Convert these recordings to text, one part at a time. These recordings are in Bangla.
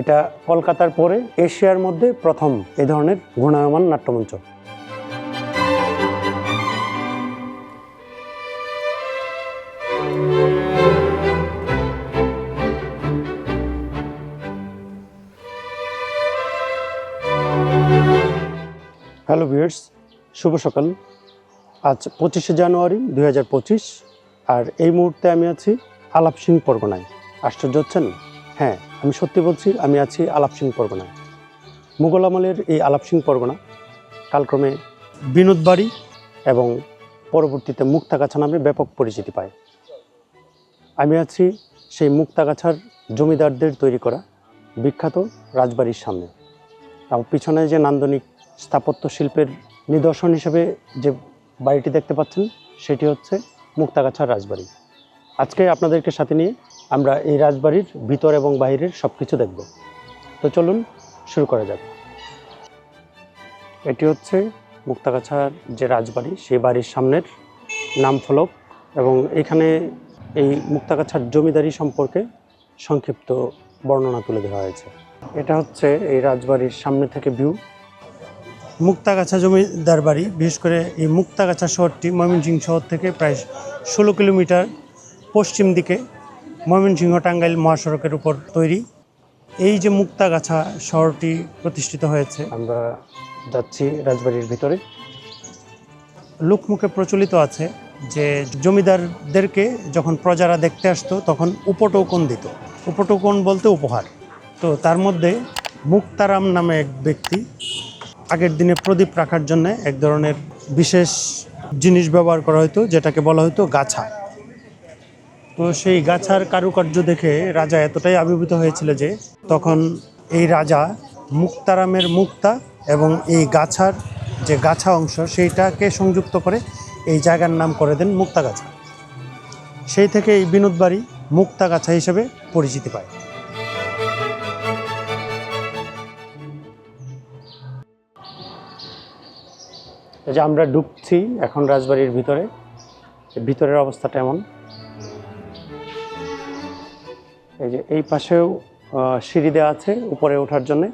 এটা কলকাতার পরে এশিয়ার মধ্যে প্রথম এই ধরনের ঘূর্ণায়মান নাট্যমঞ্চ। হ্যালো ভিউয়ার্স শুভ সকাল। আজ পঁচিশে জানুয়ারি দু হাজার পঁচিশ, আর এই মুহূর্তে আমি আছি আলাপ সিং পরগনায়। আশ্চর্য হচ্ছেন? হ্যাঁ আমি সত্যি বলছি, আমি আছি আলাপ সিং পরগনায়। মুঘল আমলের এই আলাপ সিং পরগনা কালক্রমে বিনোদ বাড়ি এবং পরবর্তীতে মুক্তাগাছা নামে ব্যাপক পরিচিতি পায়। আমি আছি সেই মুক্তাগাছার জমিদারদের তৈরি করা বিখ্যাত রাজবাড়ির সামনে। আমার পিছনে যে নান্দনিক স্থাপত্য শিল্পের নিদর্শন হিসেবে যে বাড়িটি দেখতে পাচ্ছেন, সেটি হচ্ছে মুক্তাগাছার রাজবাড়ি। আজকে আপনাদেরকে সাথে নিয়ে আমরা এই রাজবাড়ির ভিতর এবং বাইরের সব কিছু দেখব। তো চলুন শুরু করা যাক। এটি হচ্ছে মুক্তাগাছার যে রাজবাড়ি, সেই বাড়ির সামনের নাম ফলক এবং এখানে এই মুক্তাগাছার জমিদারি সম্পর্কে সংক্ষিপ্ত বর্ণনা তুলে ধরা হয়েছে। এটা হচ্ছে এই রাজবাড়ির সামনে থেকে ভিউ মুক্তাগাছা জমিদার বাড়ি, বিশেষ করে এই মুক্তাগাছা শহরটি ময়মনসিংহ শহর থেকে প্রায় ষোলো কিলোমিটার পশ্চিম দিকে। ময়মনসিংহ টাঙ্গাইল মহাসড়কের উপর তৈরি। এই যে মুক্তাগাছা শহরটি প্রতিষ্ঠিত হয়েছে। আমরা যাচ্ছি রাজবাড়ির ভিতরে। লোকমুখে প্রচলিত আছে যে জমিদারদেরকে যখন প্রজারা দেখতে আসতো তখন উপটোকন দিত। উপটোকন বলতে উপহার। তো তার মধ্যে মুক্তারাম নামে এক ব্যক্তি আগের দিনে প্রদীপ রাখার জন্য এক ধরনের বিশেষ জিনিস ব্যবহার করা হতো যেটাকে বলা হতো গাছা। তো সেই গাছার কারুকার্য দেখে রাজা এতটাই আবির্ভূত হয়েছিল যে তখন এই রাজা মুক্তারামের মুক্তা এবং এই গাছার যে গাছা অংশ, সেইটাকে সংযুক্ত করে এই জায়গার নাম করে দেন মুক্তাগাছা সেই থেকে এই বিনোদ বাড়ি মুক্তাগাছা হিসেবে পরিচিতি পায়। যে আমরা ডুবছি এখন রাজবাড়ির ভিতরে, ভিতরের অবস্থাটা এমন এই যে এই পাশেও সিঁড়ি দেওয়া আছে উপরে ওঠার জন্য,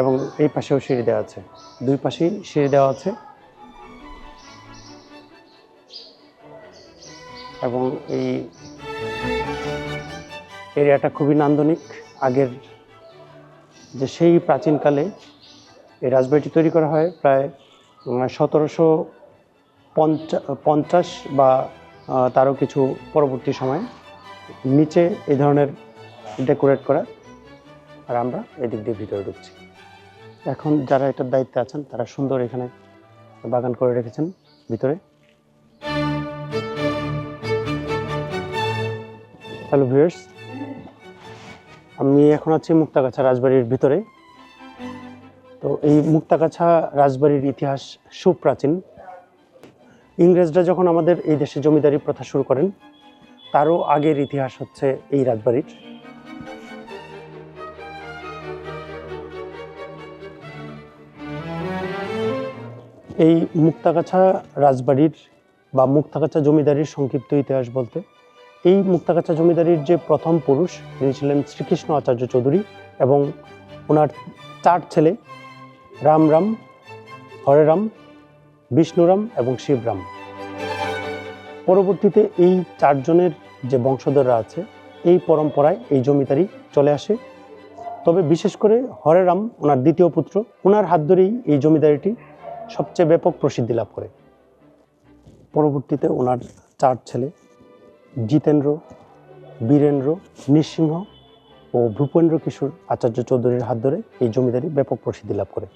এবং এই পাশেও সিঁড়ি দেওয়া আছে। দুই পাশেই সিঁড়ি দেওয়া আছে। এবং এই এরিয়াটা খুবই নান্দনিক। আগের যে সেই প্রাচীনকালে এই রাজবাড়িটি তৈরি করা হয় প্রায় সতেরোশো পঞ্চাশ বা তারও কিছু পরবর্তী সময়ে। নিচে এই ধরনের ডেকোরেট করা। আর আমরা এদিক দিয়ে ভিতরে ঢুকছি। এখন যারা এটার দায়িত্বে আছেন, তারা সুন্দর এখানে বাগান করে রেখেছেন ভিতরে। হ্যালো ভিউয়ার্স আমি এখন আছি মুক্তাগাছা রাজবাড়ির ভিতরে। তো এই মুক্তাগাছা রাজবাড়ির ইতিহাস সুপ্রাচীন। ইংরেজরা যখন আমাদের এই দেশে জমিদারি প্রথা শুরু করেন তারও আগের ইতিহাস হচ্ছে এই রাজবাড়ির এই মুক্তাগাছা রাজবাড়ির বা মুক্তাগাছা জমিদারির সংক্ষিপ্ত ইতিহাস বলতে, এই মুক্তাগাছা জমিদারির যে প্রথম পুরুষ, তিনি ছিলেন শ্রীকৃষ্ণ আচার্য চৌধুরী এবং ওনার চার ছেলে রাম রাম হরে রাম বিষ্ণুরাম এবং শিবরাম। পরবর্তীতে এই চারজনের যে বংশধররা আছে, এই পরম্পরায় এই জমিদারি চলে আসে। তবে বিশেষ করে হরে রাম ওনার দ্বিতীয় পুত্র, ওনার হাত ধরেই এই জমিদারিটি সবচেয়ে ব্যাপক প্রসিদ্ধি লাভ করে। পরবর্তীতে ওনার চার ছেলে, জিতেন্দ্র, বীরেন্দ্র, নৃসিংহ ও ভূপেন্দ্র কিশোর আচার্য চৌধুরীর হাত ধরে এই জমিদারি ব্যাপক প্রসিদ্ধি লাভ করে।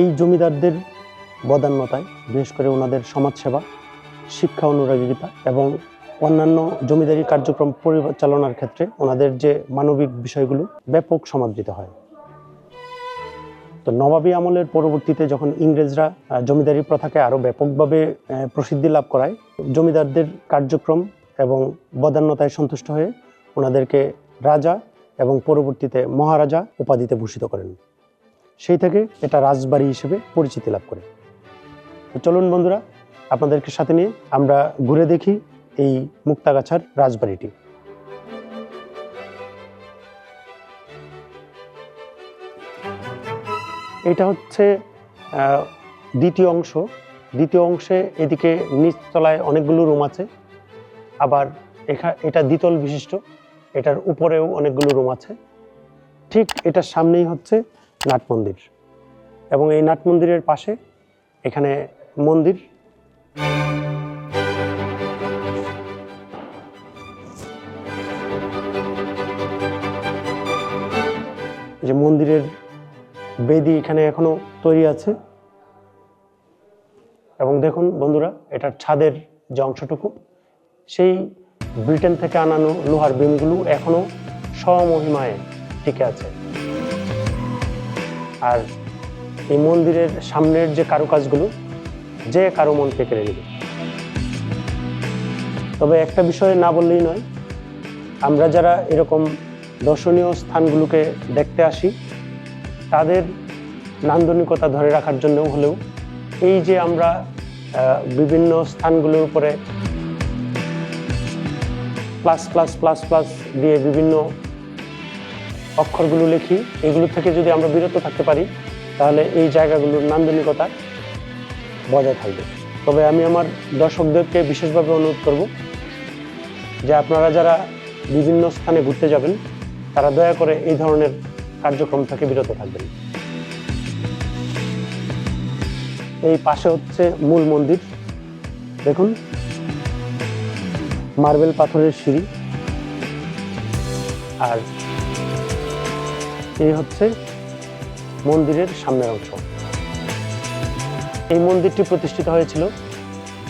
এই জমিদারদের বদান্যতায়, বিশেষ করে ওনাদের সমাজসেবা শিক্ষা অনুরাগিতা এবং অন্যান্য জমিদারি কার্যক্রম পরিচালনার ক্ষেত্রে ওনাদের যে মানবিক বিষয়গুলো ব্যাপক সমাদৃত হয়। তো নবাবী আমলের পরবর্তীতে যখন ইংরেজরা জমিদারি প্রথাকে আরও ব্যাপকভাবে প্রসিদ্ধি লাভ করায়, জমিদারদের কার্যক্রম এবং বদান্যতায় সন্তুষ্ট হয়ে ওনাদেরকে রাজা এবং পরবর্তীতে মহারাজা উপাধিতে ভূষিত করেন। সেই থেকে এটা রাজবাড়ি হিসেবে পরিচিতি লাভ করে। চলুন বন্ধুরা আপনাদেরকে সাথে নিয়ে আমরা ঘুরে দেখি এই মুক্তাগাছার রাজবাড়িটি। এটা হচ্ছে দ্বিতীয় অংশ। দ্বিতীয় অংশে এদিকে নিচতলায় অনেকগুলো রুম আছে। আবার এখা, এটা দ্বিতল বিশিষ্ট। এটার উপরেও অনেকগুলো রুম আছে। ঠিক এটার সামনেই হচ্ছে নাট মন্দির। এবং এই নাট মন্দিরের পাশে এখানে মন্দির। যে মন্দিরের বেদি এখানে এখনও তৈরি আছে। এবং দেখুন বন্ধুরা, এটার ছাদের যে অংশটুকু, সেই ব্রিটেন থেকে আনানো লোহার বিমগুলো এখনও স্বমহিমায় টিকে আছে। আর এই মন্দিরের সামনের যে কারুকাজগুলো যে কারও মনকে কেড়ে নেবে। তবে একটা বিষয়ে না বললেই নয়, আমরা যারা এরকম দর্শনীয় স্থানগুলোকে দেখতে আসি, তাদের নান্দনিকতা ধরে রাখার জন্য হলেও এই যে আমরা বিভিন্ন স্থানগুলোর উপরে প্লাস প্লাস প্লাস প্লাস দিয়ে বিভিন্ন অক্ষরগুলো লিখি, এগুলো থেকে যদি আমরা বিরত থাকতে পারি, তাহলে এই জায়গাগুলোর নান্দনিকতা বজায় থাকবে। তবে আমি আমার দর্শকদেরকে বিশেষভাবে অনুরোধ করব যে আপনারা যারা বিভিন্ন স্থানে ঘুরতে যাবেন, তারা দয়া করে এই ধরনের কার্যক্রম থেকে বিরত থাকবেন। এই পাশে হচ্ছে মূল মন্দির। দেখুন, মার্বেল পাথরের সিঁড়ি। আর এই হচ্ছে মন্দিরের সামনের অংশ। এই মন্দিরটি প্রতিষ্ঠিত হয়েছিল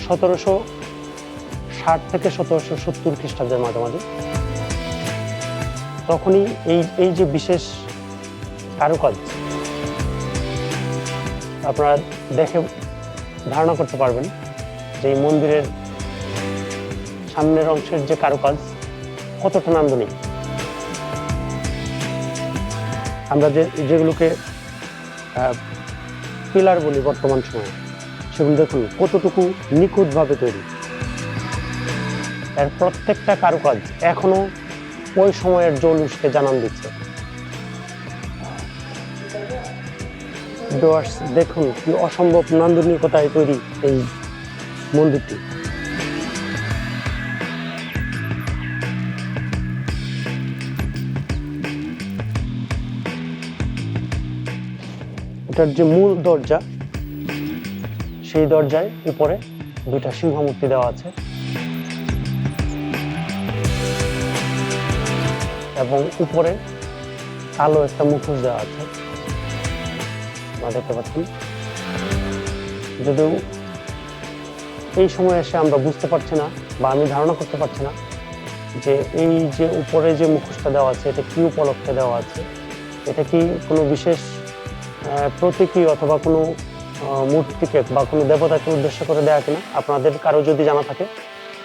সতেরোশো ষাট থেকে সতেরোশো সত্তর খ্রিস্টাব্দের মাঝামাঝি। তখনই এই এই যে বিশেষ কারুকাজ আপনারা দেখে ধারণা করতে পারবেন যে এই মন্দিরের সামনের অংশের যে কারুকাজ কতটা নান্দনিক। আমরা যে, যেগুলোকে পিলার বলি বর্তমান সময়ে। সেগুলো দেখুন, কতটুকু নিখুঁতভাবে তৈরি। এর প্রত্যেকটা কারুকাজ এখনও ওই সময়ের জৌলুসকে জানান দিচ্ছে। দেখুন কি অসম্ভব নান্দনিকতায় তৈরি এই মন্দিরটি। এটার যে মূল দরজা, সেই দরজায় উপরে দুইটা সিংহ মূর্তি দেওয়া আছে। এবং উপরে কালো একটা মুখোশ দেওয়া আছে। আপনারা দেখতে পাচ্ছি যদিও এই সময় এসে আমরা বুঝতে পারছি না বা আমি ধারণা করতে পারছি না যে এই যে উপরে যে মুখোশটা দেওয়া আছে, এটা কি উপলক্ষে দেওয়া আছে? এটা কি কোনো বিশেষ প্রতীকী অথবা কোনো মূর্তিকে বা কোনো দেবতাকে উদ্দেশ্য করে দেওয়া কিনা আপনাদের কারও যদি জানা থাকে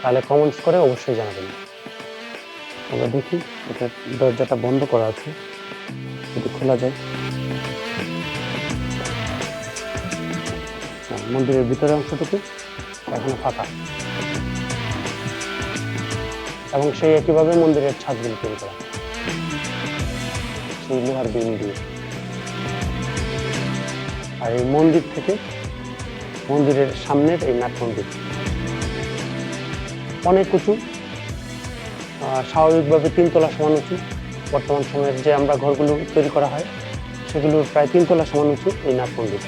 তাহলে কমেন্টস করে অবশ্যই জানাবেন। আমরা দেখি এটা দরজাটা বন্ধ করা আছে যদি খোলা যায়। হ্যাঁ, মন্দিরের ভিতরের অংশটুকু এখনও ফাঁকা। এবং সেই একইভাবে মন্দিরের ছাদগুলো তৈরি করা। সেই লোহার বিম দিয়ে। আর এই মন্দির থেকে, মন্দিরের সামনের এই নাট মন্দির। অনেক উঁচু স্বাভাবিকভাবে তিনতলা সমান উঁচু। বর্তমান সময়ের যে আমরা ঘরগুলো তৈরি করা হয় সেগুলোর প্রায় তিনতলা সমান উঁচু এই নাট মন্দির।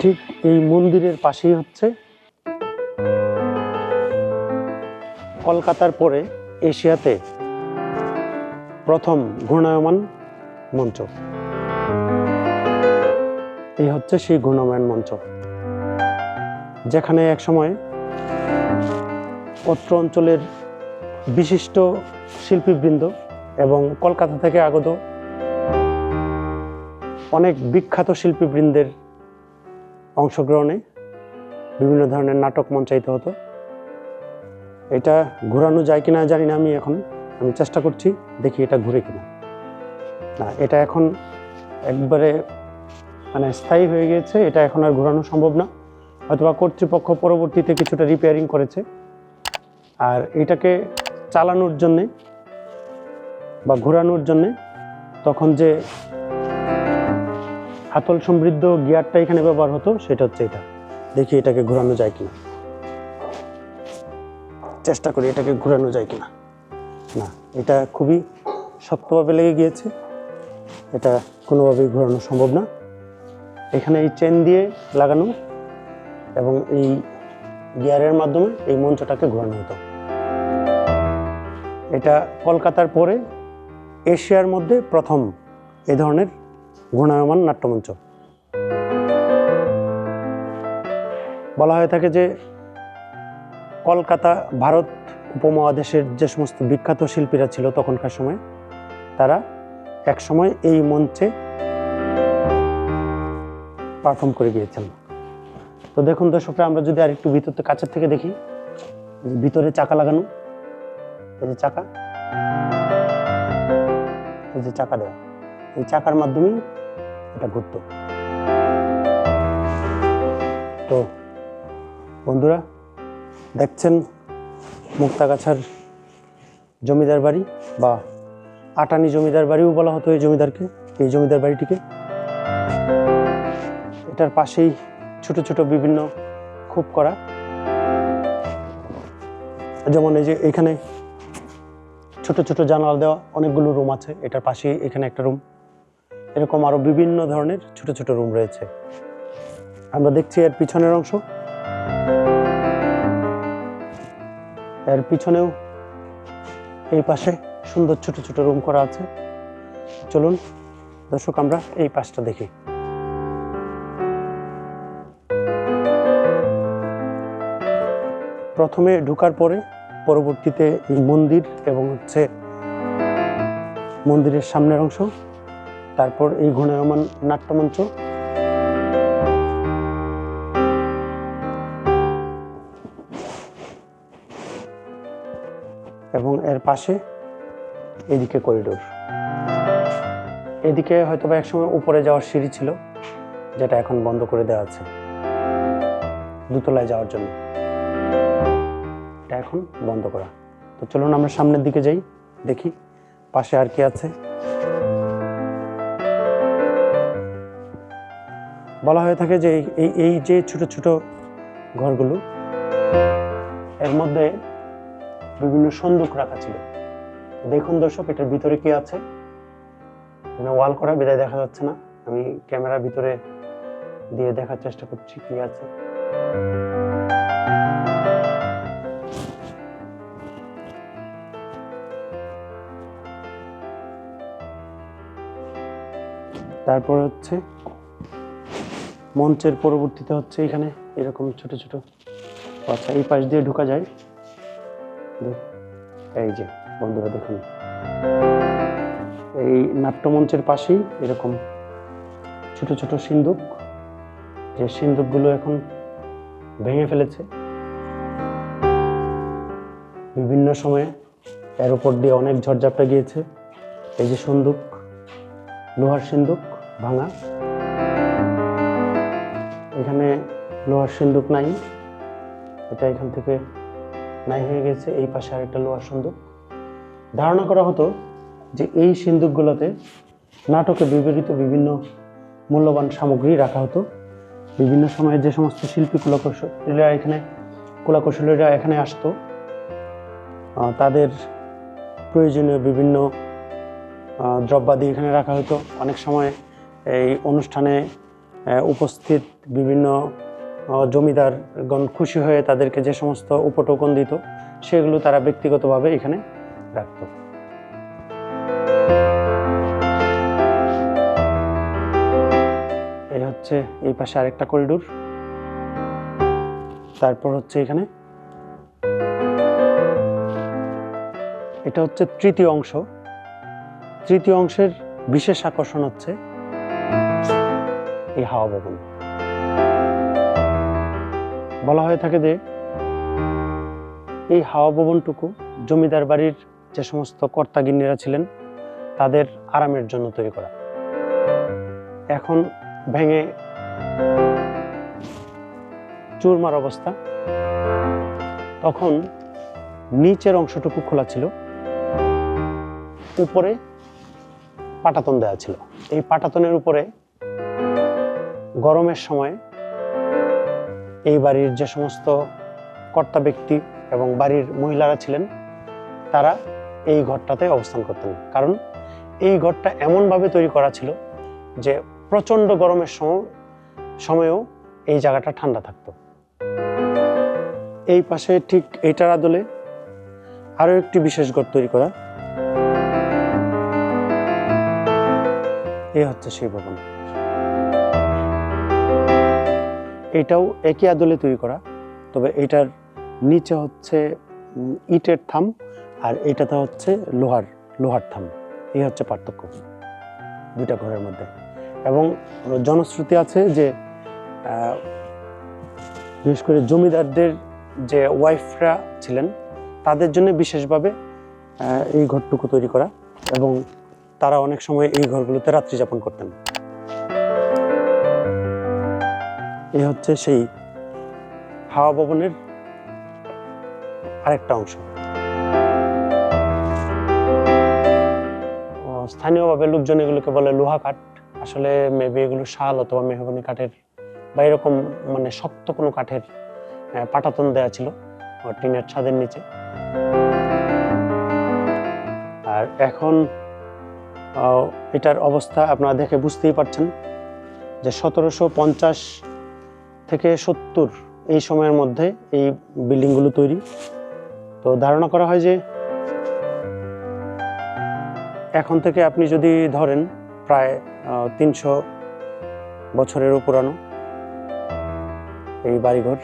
ঠিক এই মন্দিরের পাশেই হচ্ছে কলকাতার পরে এশিয়াতে প্রথম ঘূর্ণায়মান মঞ্চ। এই হচ্ছে সেই ঘূর্ণায়মান মঞ্চ। যেখানে একসময় অত্র অঞ্চলের বিশিষ্ট শিল্পীবৃন্দ এবং কলকাতা থেকে আগত অনেক বিখ্যাত শিল্পীবৃন্দের অংশগ্রহণে বিভিন্ন ধরনের নাটক মঞ্চায়িত হতো। এটা ঘোরানো যায় কিনা জানি না আমি এখন। আমি চেষ্টা করছি দেখি এটা ঘুরে কিনা। না, এটা এখন একবারে মানে স্থায়ী হয়ে গিয়েছে, এটা এখন আর ঘোরানো সম্ভব না। অথবা কর্তৃপক্ষ পরবর্তীতে কিছুটা রিপেয়ারিং করেছে। আর এটাকে চালানোর জন্যে বা ঘোরানোর জন্যে তখন যে হাতল সমৃদ্ধ গিয়ারটা এখানে ব্যবহার হতো, সেটা হচ্ছে এটা। দেখি এটাকে ঘোরানো যায় কিনা। চেষ্টা করি এটাকে ঘোরানো যায় কিনা। না, এটা খুবই শক্তভাবে লেগে গিয়েছে। এটা কোনোভাবেই ঘোরানো সম্ভব না। এখানে এই চেন দিয়ে লাগানো এবং এই গিয়ারের মাধ্যমে এই মঞ্চটাকে ঘোরানো হতো। এটা কলকাতার পরে এশিয়ার মধ্যে প্রথম এ ধরনের ঘূর্ণায়মান নাট্যমঞ্চ। বলা হয়ে থাকে যে কলকাতা, ভারত উপমহাদেশের যে সমস্ত বিখ্যাত শিল্পীরা ছিল তখনকার সময়, তারা এক সময় এই মঞ্চে পারফর্ম করে গিয়েছেন। তো দেখুন দর্শকরা, আমরা যদি আরেকটু ভিতর থেকে কাছের থেকে দেখি ভিতরে চাকা লাগানো, এই যে চাকা, এই যে চাকা দেওয়া, এই চাকার মাধ্যমেই এটা ঘুরতো। তো বন্ধুরা, দেখছেন মুক্তাগাছার জমিদার বাড়ি বা আটানি জমিদার বাড়িও বলা হতো এই জমিদারকে, এই জমিদার বাড়িটিকে। এটার পাশেই ছোট ছোট বিভিন্ন খুব করা। যেমন এই যে এখানে ছোট ছোট জানালা দেওয়া, অনেকগুলো রুম আছে। এটার পাশেই এখানে একটা রুম। এরকম আরও বিভিন্ন ধরনের ছোট ছোট রুম রয়েছে। আমরা দেখছি এর পিছনের অংশ। এর পিছনেও এই পাশে সুন্দর ছোট ছোট রুম করা আছে। চলুন, দর্শক, আমরা এই পাশটা দেখি। প্রথমে ঢুকার পরে পরবর্তীতে এই মন্দির এবং হচ্ছে মন্দিরের সামনের অংশ, তারপর এই ঘূর্ণায়মান নাট্যমঞ্চ। এবং এর পাশে এদিকে করিডোর। এদিকে হয়তো বা একসময় উপরে যাওয়ার সিঁড়ি ছিল, যেটা এখন বন্ধ করে দেওয়া আছে। দোতলায় যাওয়ার জন্য। এটা এখন বন্ধ করা। তো চলুন আমরা সামনের দিকে যাই, দেখি পাশে আর কি আছে। বলা হয়ে থাকে যে এই- এই যে ছোট ছোট ঘরগুলো, এর মধ্যে বিভিন্ন সন্দুক রাখা ছিল। দেখুন দর্শক, এটার ভিতরে কি আছে? এখানে ওয়াল করা বিদায় দেখা যাচ্ছে না। আমি ক্যামেরার ভিতরে দিয়ে দেখার চেষ্টা করছি কি আছে। তারপর হচ্ছে মঞ্চের পরবর্তীতে হচ্ছে এখানে এরকম ছোট ছোট আচ্ছা এই পাশ দিয়ে ঢুকা যায়। এই যে। বন্ধুরা, দেখুন। এই নাট্যমঞ্চের পাশেই এরকম ছোট ছোট সিন্দুক। যে সিন্দুকগুলো এখন ভেঙে ফেলেছে। বিভিন্ন সময়ে এর উপর দিয়ে অনেক ঝড়ঝাপটা গিয়েছে। এই যে সিন্দুক, লোহার সিন্দুক ভাঙা। এখানে লোহার সিন্দুক নাই। এটা এখান থেকে নাই হয়ে গেছে। এই পাশে আরেকটা লোহার সিন্দুক। ধারণা করা হতো যে এই সিন্দুকগুলোতে নাটকে ব্যবহৃত বিভিন্ন মূল্যবান সামগ্রী রাখা হতো। বিভিন্ন সময়ে যে সমস্ত শিল্পী কুলাকৌশলীরা এখানে কুলাকৌশলীরা এখানে আসতো তাদের প্রয়োজনীয় বিভিন্ন দ্রব্যাদি এখানে রাখা হতো। অনেক সময় এই অনুষ্ঠানে উপস্থিত বিভিন্ন জমিদারগণ খুশি হয়ে তাদেরকে যে সমস্ত উপটোকন দিত, সেগুলো তারা ব্যক্তিগতভাবে এখানে রাখতো এই হচ্ছে এই পাশে আরেকটা করিডোর। তারপর হচ্ছে এখানে। এটা হচ্ছে তৃতীয় অংশ। তৃতীয় অংশের বিশেষ আকর্ষণ হচ্ছে এই হাওয়া ভবন। বলা হয়ে থাকে যে এই হাওয়া ভবনটুকু জমিদার বাড়ির যে সমস্ত কর্তাগিন্নিরা ছিলেন, তাদের আরামের জন্য তৈরি করা। এখন ভেঙে চুরমার অবস্থা। তখন নিচের অংশটুকু খোলা ছিল। উপরে পাটাতন দেওয়া ছিল। এই পাটাতনের উপরে গরমের সময় এই বাড়ির যে সমস্ত কর্তা ব্যক্তি এবং বাড়ির মহিলারা ছিলেন, তারা এই ঘরটাতে অবস্থান করতেন। কারণ এই ঘরটা এমনভাবে তৈরি করা ছিল যে প্রচণ্ড গরমের সময় সময়েও এই জায়গাটা ঠান্ডা থাকতো। এই পাশে ঠিক এইটার আদলে আরও একটি বিশেষ ঘর তৈরি করা। এই হচ্ছে সেই ভবন। এটাও একই আদলে তৈরি করা, তবে এটার নিচে হচ্ছে ইটের থাম আর এটাতে হচ্ছে লোহার লোহার থাম এই হচ্ছে পার্থক্য দুইটা ঘরের মধ্যে। এবং জনশ্রুতি আছে যে বিশেষ করে জমিদারদের যে ওয়াইফরা ছিলেন, তাদের জন্য বিশেষভাবে এই ঘরটুকু তৈরি করা এবং তারা অনেক সময় এই ঘরগুলোতে রাত্রি যাপন করতেন। এই হচ্ছে সেই হাওয়া ভবনের আরেকটা অংশ। স্থানীয়ভাবে লোকজন এগুলোকে বলে লোহা কাঠ। আসলে মেবি এগুলো শাল অথবা মেহগনি কাঠের বা এরকম মানে শক্ত কোনো কাঠের পাটাতন দেওয়া ছিল টিনের ছাদের নিচে। আর এখন এটার অবস্থা আপনারা দেখে বুঝতেই পারছেন যে সতেরোশো পঞ্চাশ থেকে সত্তর এই সময়ের মধ্যে এই বিল্ডিংগুলো তৈরি। তো ধারণা করা হয় যে এখন থেকে আপনি যদি ধরেন প্রায় তিনশো বছরেরও পুরানো এই বাড়িঘর,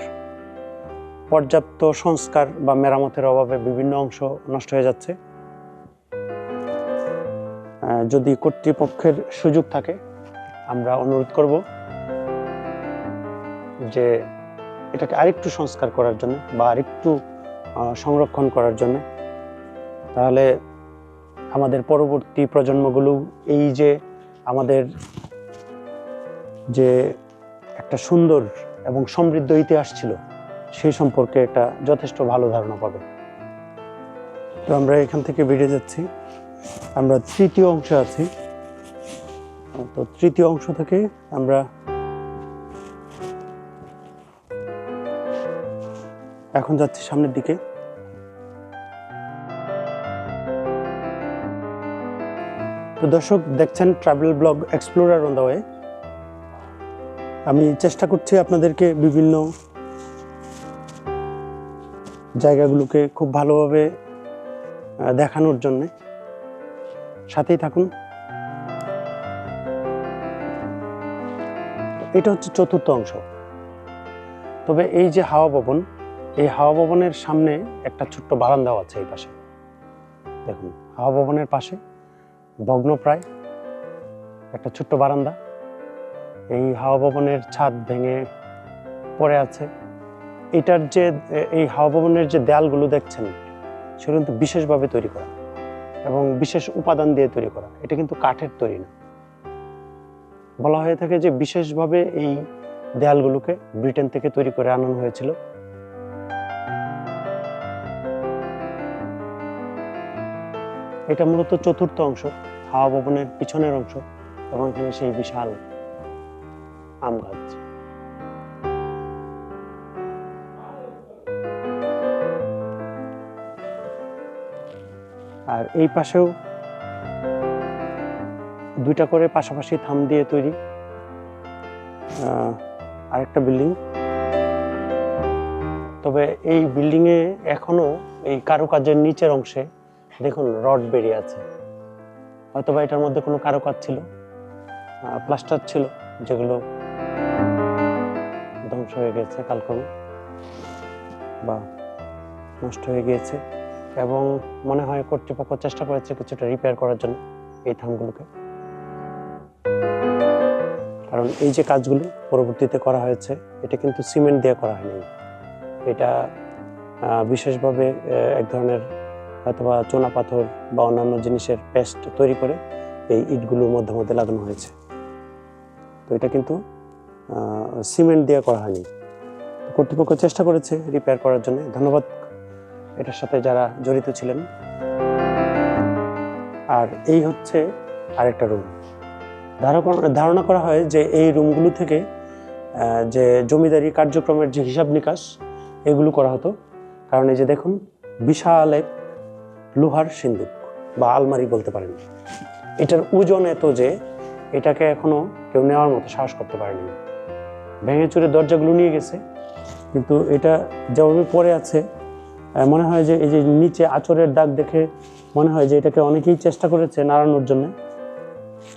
পর্যাপ্ত সংস্কার বা মেরামতের অভাবে বিভিন্ন অংশ নষ্ট হয়ে যাচ্ছে যদি কর্তৃপক্ষের সুযোগ থাকে, আমরা অনুরোধ করব যে এটাকে আরেকটু সংস্কার করার জন্য বা আরেকটু সংরক্ষণ করার জন্য। তাহলে আমাদের পরবর্তী প্রজন্মগুলো এই যে আমাদের যে একটা সুন্দর এবং সমৃদ্ধ ইতিহাস ছিল, সেই সম্পর্কে একটা যথেষ্ট ভালো ধারণা পাবে। তো আমরা এখান থেকে বেরিয়ে যাচ্ছি। আমরা তৃতীয় অংশে আছি। তো তৃতীয় অংশ থেকে আমরা এখন যাচ্ছি সামনের দিকে। তো দর্শক, দেখছেন travel blog explorer on the way আমি চেষ্টা করছি আপনাদেরকে বিভিন্ন জায়গাগুলোকে খুব ভালোভাবে দেখানোর জন্যে। সাথেই থাকুন। এটা হচ্ছে চতুর্থ অংশ। তবে এই যে হাওয়া ভবন, এই হাওয়া ভবনের সামনে একটা ছোট্ট বারান্দাও আছে এই পাশে। দেখুন, হাওয়া ভবনের পাশে ভগ্নপ্রায় একটা ছোট্ট বারান্দা। এই হাওয়া ভবনের ছাদ ভেঙে পড়ে আছে। এটার যে, এই হাওয়া ভবনের যে দেয়ালগুলো দেখছেন, সেগুলো কিন্তু বিশেষভাবে তৈরি করা এবং বিশেষ উপাদান দিয়ে তৈরি করা। এটা কিন্তু কাঠের তৈরি না। বলা হয়ে থাকে যে বিশেষভাবে এই দেয়ালগুলোকে ব্রিটেন থেকে তৈরি করে আনানো হয়েছিল। এটা মূলত চতুর্থ অংশ, হাওয়া ভবনের পিছনের অংশ, এবং এখানে সেই বিশাল আম গাছ। আর এই পাশেও দুইটা করে পাশাপাশি থাম দিয়ে তৈরি আরেকটা বিল্ডিং। তবে এই বিল্ডিংয়ে এ এখনও এই কারুকাজের নিচের অংশে দেখুন রড বেরিয়ে আছে। হয়তোবা এটার মধ্যে কোনো কারুকাজ ছিল প্লাস্টার ছিল, যেগুলো ধ্বংস হয়ে গেছে, কালক্রমে বা নষ্ট হয়ে গিয়েছে এবং মনে হয় কর্তৃপক্ষ চেষ্টা করেছে কিছুটা রিপেয়ার করার জন্য এই থামগুলোকে কারণ এই যে কাজগুলো পরবর্তীতে করা হয়েছে, এটা কিন্তু সিমেন্ট দিয়ে করা হয়নি। এটা বিশেষভাবে এক ধরনের অথবা চুনা পাথর বা অন্যান্য জিনিসের পেস্ট তৈরি করে এই ইটগুলোর মধ্যে মধ্যে লাগানো হয়েছে। তো এটা কিন্তু সিমেন্ট দিয়ে করা হয়নি। কর্তৃপক্ষ চেষ্টা করেছে রিপেয়ার করার জন্য। ধন্যবাদ এটার সাথে যারা জড়িত ছিলেন। আর এই হচ্ছে আরেকটা রুম ধারণা করা হয় যে এই রুমগুলো থেকে যে জমিদারি কার্যক্রমের যে হিসাব নিকাশ, এগুলো করা হতো। কারণ এই যে দেখুন, বিশাল এক লোহার সিন্দুক বা আলমারি বলতে পারেন। এটার ওজন এত যে এটাকে এখনও কেউ নেওয়ার মতো সাহস করতে পারেনি। ভেঙে চুরে দরজাগুলো নিয়ে গেছে। কিন্তু এটা যেভাবে পড়ে আছে মনে হয় যে এই যে নিচে আচরের দাগ দেখে মনে হয় যে এটাকে অনেকেই চেষ্টা করেছে নাড়ানোর জন্য।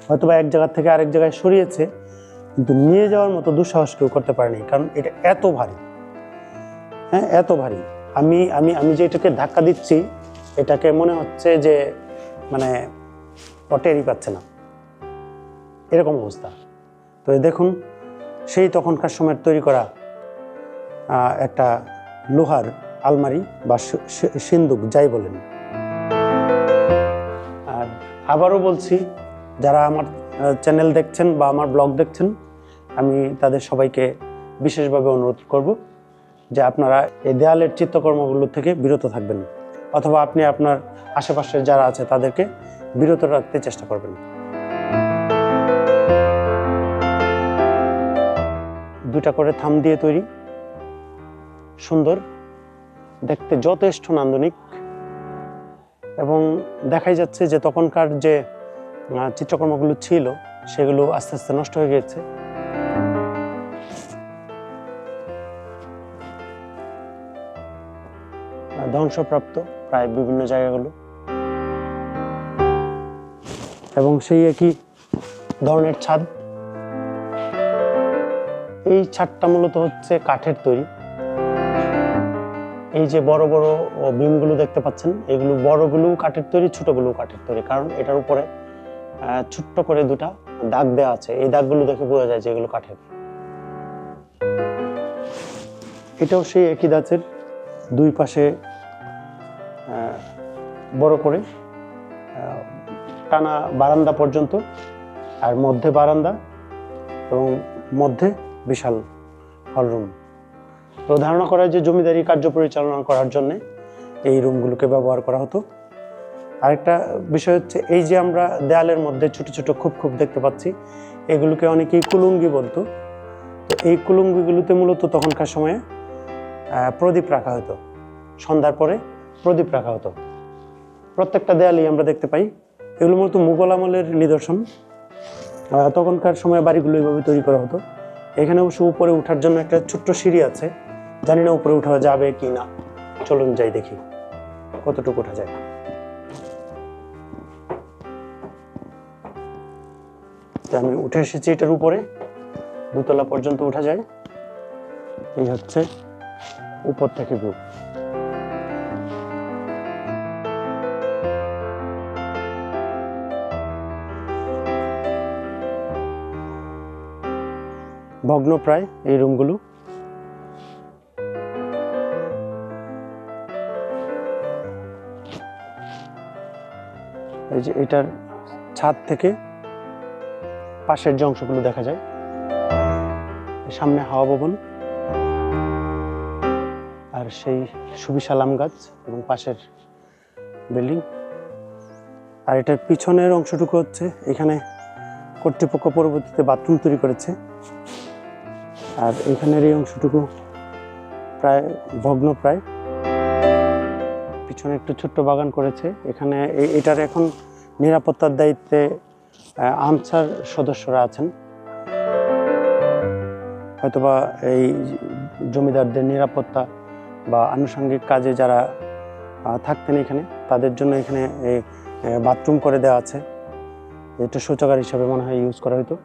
হয়তোবা এক জায়গা থেকে আরেক জায়গায় সরিয়েছে, কিন্তু নিয়ে যাওয়ার মতো দুঃসাহস কেউ করতে পারেনি, কারণ এটা এত ভারী। হ্যাঁ এত ভারী। আমি আমি আমি যে এটাকে ধাক্কা দিচ্ছি এটাকে মনে হচ্ছে যে মানে পটেরই পাচ্ছে না। এরকম অবস্থা। তো দেখুন, সেই তখনকার সময়ের তৈরি করা একটা লোহার আলমারি বা সিন্দুক, যাই বলেন। আর আবারও বলছি, যারা আমার চ্যানেল দেখছেন বা আমার ব্লগ দেখছেন, আমি তাদের সবাইকে বিশেষভাবে অনুরোধ করব যে আপনারা এই দেয়ালের চিত্রকর্মগুলো থেকে বিরত থাকবেন। অথবা আপনি আপনার আশেপাশে যারা আছে তাদেরকে বিরত রাখতে চেষ্টা করবেন। দুটা করে থাম দিয়ে তৈরি। সুন্দর। দেখতে যথেষ্ট নান্দনিক। এবং দেখাই যাচ্ছে যে তখনকার যে চিত্রকর্মগুলো ছিল, সেগুলো আস্তে আস্তে নষ্ট হয়ে গেছে। ধ্বংসপ্রাপ্ত। প্রায় বিভিন্ন জায়গাগুলো। এবং সেই একই ধরনের ছাদ। এই ছাদটা মূলত হচ্ছে কাঠের তৈরি। এই যে বড় বড় বিমগুলো দেখতে পাচ্ছেন, এগুলো বড়গুলো কাঠের তৈরি ছোটগুলো কাঠের তৈরি। কারণ এটার উপরে ছোট্ট করে দুটা দাগ দেওয়া আছে। এই দাগগুলো দেখে বোঝা যায় যে এগুলো কাঠের। এটাও সেই একই দাঁতের দুই পাশে বড় করে টানা বারান্দা পর্যন্ত, আর মধ্যে বারান্দা এবং মধ্যে বিশাল হলরুম। তো ধারণা করা যে জমিদারি কার্য পরিচালনা করার জন্যে এই রুমগুলোকে ব্যবহার করা হতো। আরেকটা বিষয় হচ্ছে, এই যে আমরা দেয়ালের মধ্যে ছোট ছোট খুব খুব দেখতে পাচ্ছি, এগুলোকে অনেকেই কুলুঙ্গি বলতো। তো এই কুলুঙ্গিগুলোতে মূলত তখনকার সময়ে প্রদীপ রাখা হতো। সন্ধ্যার পরে প্রদীপ রাখা হতো। প্রত্যেকটা দেয়ালেই আমরা দেখতে পাই। এগুলো মূলত মুঘল আমলের নিদর্শন। তখনকার সময় বাড়িগুলো এইভাবে তৈরি করা হতো। এখানে অবশ্য উপরে ওঠার জন্য একটা ছোট্ট সিঁড়ি আছে। জানি না উপরে উঠা যাবে কি না। চলুন যাই দেখি কতটুকু ওঠা যায়। আমি উঠে এসেছি এটার উপরে। দুতলা পর্যন্ত উঠা যায়। এই হচ্ছে উপর থেকে ভিউ। ভগ্ন প্রায় এই রুমগুলো। এই যে এটার ছাদ থেকে পাশের যে অংশগুলো দেখা যায়, সামনে হাওয়া ভবন আর সেই সুবিশাল আম গাছ এবং পাশের বিল্ডিং। আর এটার পিছনের অংশটুকু হচ্ছে এখানে কর্তৃপক্ষ পরবর্তীতে বাথরুম তৈরি করেছে। আর এখানের এই অংশটুকু প্রায় ভগ্ন প্রায়। পিছনে একটু ছোট্ট বাগান করেছে। এখানে এটার এখন নিরাপত্তার দায়িত্বে আহ, আনসার সদস্যরা আছেন। হয়তোবা এই জমিদারদের নিরাপত্তা বা আনুষঙ্গিক কাজে যারা থাকতেন এখানে তাদের জন্য এখানে এই বাথরুম করে দেওয়া আছে। এটা শৌচাগার হিসাবে মনে হয় ইউজ করা হতো।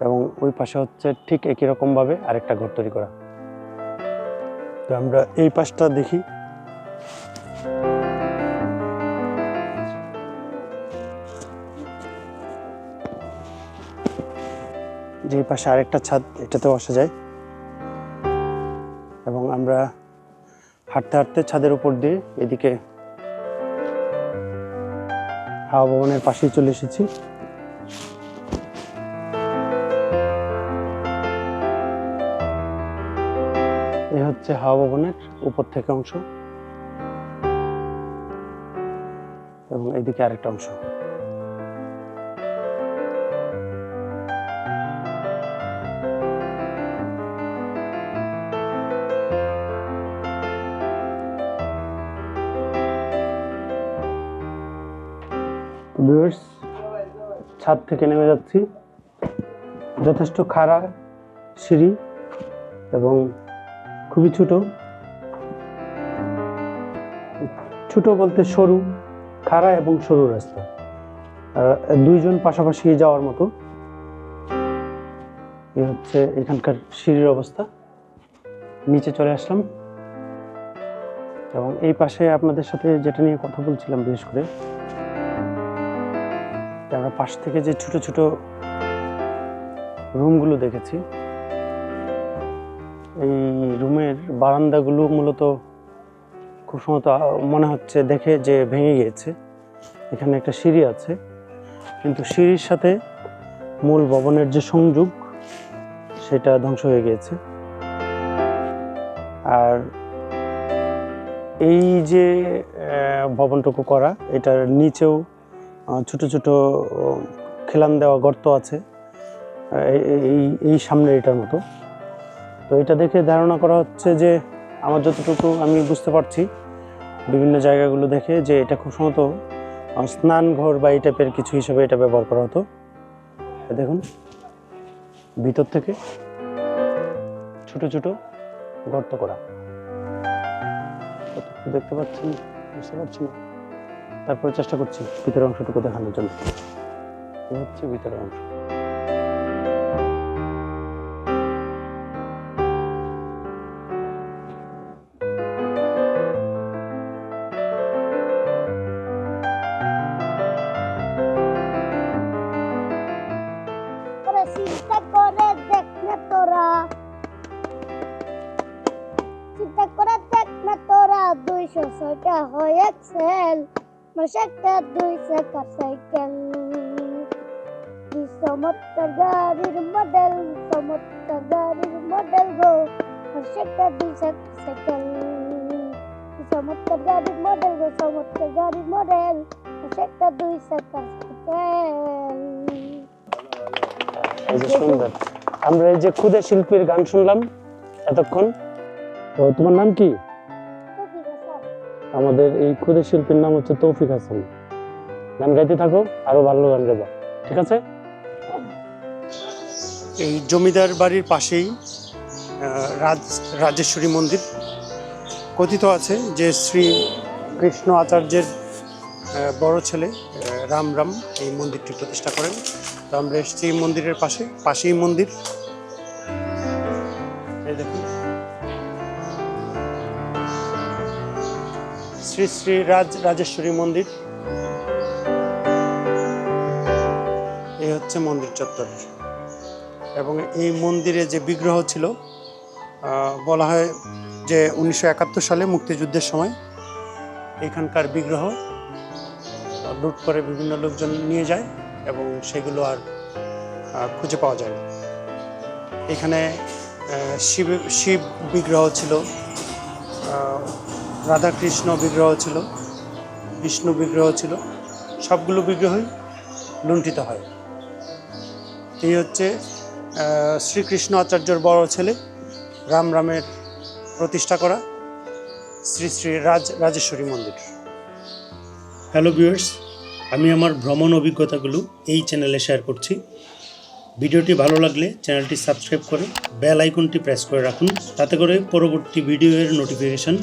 এবং ওই পাশে হচ্ছে ঠিক একই রকমভাবে আরেকটা ঘর তৈরি করা। তো আমরা এই পাশটা দেখি। যে পাশে আরেকটা ছাদ, এটাতেও আসা যায়। এবং আমরা হাঁটতে হাঁটতে ছাদের উপর দিয়ে এদিকে হাওয়া ভবনের পাশেই চলে এসেছি। হচ্ছে হাওয়া ভবনের উপর থেকে অংশ এবং এদিকে আরেকটা অংশ। ছাদ থেকে নেমে যাচ্ছি। যথেষ্ট খাড়া সিঁড়ি এবং খুবই ছোট। ছোট বলতে সরু, খাড়া এবং সরু রাস্তা। দুইজন পাশাপাশি যাওয়ার মতো। এই হচ্ছে এখানকার সিঁড়ির অবস্থা। নিচে চলে আসলাম। এবং এই পাশে আপনাদের সাথে যেটা নিয়ে কথা বলছিলাম বিশেষ করে আমরা পাশ থেকে যে ছোট ছোট রুমগুলো দেখেছি এই রুমের বারান্দাগুলো মূলত খুব সম্ভবত মনে হচ্ছে দেখে যে ভেঙে গিয়েছে। এখানে একটা সিঁড়ি আছে। কিন্তু সিঁড়ির সাথে মূল ভবনের যে সংযোগ, সেটা ধ্বংস হয়ে গিয়েছে। আর এই যে ভবনটুকু করা, এটার নিচেও ছোট ছোট খেলান দেওয়া গর্ত আছে। এই- এই সামনে এটার মতো। তো এটা দেখে ধারণা করা হচ্ছে যে আমার যতটুকু আমি বুঝতে পারছি, বিভিন্ন জায়গাগুলো দেখে যে এটা খুব সম্ভবত স্নানঘর বা এই টাইপের কিছু হিসেবে এটা ব্যবহার করা হতো। দেখুন, ভিতর থেকে ছোট ছোট গর্ত করা। দেখতে পাচ্ছেন? বুঝতে পারছি না। তারপরে চেষ্টা করছি ভিতরের অংশটুকু দেখানোর জন্য। হচ্ছে ভিতরের অংশ। একটা দুই চাকার সাইকেল। দুই চমৎকার গাড়ির মডেল, চমৎকার গাড়ির মডেল গো। একটা দুই চাকার সাইকেল। দুই চমৎকার গাড়ির মডেল গো, চমৎকার গাড়ির মডেল। একটা দুই চাকার সাইকেল। আমরা এই যে ক্ষুদে শিল্পীর গান শুনলাম এতক্ষণ। তো তোমার নাম কি? আমাদের এই ক্ষুদে শিল্পীর নাম হচ্ছে তৌফিক হাসান। গান গাইতে থাকো, আরও ভালো গান গাবা। ঠিক আছে? এই জমিদার বাড়ির পাশেই রাজ, রাজেশ্বরী মন্দির কথিত আছে, যে শ্রী কৃষ্ণ আচার্যের বড় ছেলে রাম রাম এই মন্দিরটি প্রতিষ্ঠা করেন। তো আমরা এসেছি মন্দিরের পাশে, পাশেই মন্দির। শ্রী শ্রী রাজ রাজেশ্বরী মন্দির। এই হচ্ছে মন্দির চত্বর। এবং এই মন্দিরে যে বিগ্রহ ছিল বলা হয় যে উনিশশো একাত্তর সালে মুক্তিযুদ্ধের সময় এখানকার বিগ্রহ লুট করে বিভিন্ন লোকজন নিয়ে যায় এবং সেগুলো আর খুঁজে পাওয়া যায় না। এখানে শিব শিব বিগ্রহ ছিল রাধাকৃষ্ণ বিগ্রহ ছিল, বিষ্ণু বিগ্রহ ছিল, সবগুলো বিগ্রহই লুণ্ঠিত হয়। এই হচ্ছে শ্রীকৃষ্ণ আচার্যর বড় ছেলে, রাম রামের প্রতিষ্ঠা করা শ্রী শ্রী রাজ, রাজেশ্বরী মন্দির। হ্যালো ভিউয়ার্স আমি আমার ভ্রমণ অভিজ্ঞতাগুলো এই চ্যানেলে শেয়ার করছি। ভিডিওটি ভালো লাগলে চ্যানেলটি সাবস্ক্রাইব করে বেল আইকনটি প্রেস করে রাখুন। তাতে করে পরবর্তী ভিডিওর নোটিফিকেশন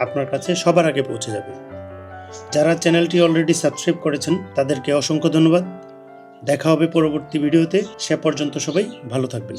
আপনার কাছে সবার আগে পৌঁছে যাবে। যারা চ্যানেলটি অলরেডি সাবস্ক্রাইব করেছেন, তাদেরকে অসংখ্য ধন্যবাদ। দেখা হবে পরবর্তী ভিডিওতে। সে পর্যন্ত সবাই ভালো থাকবেন।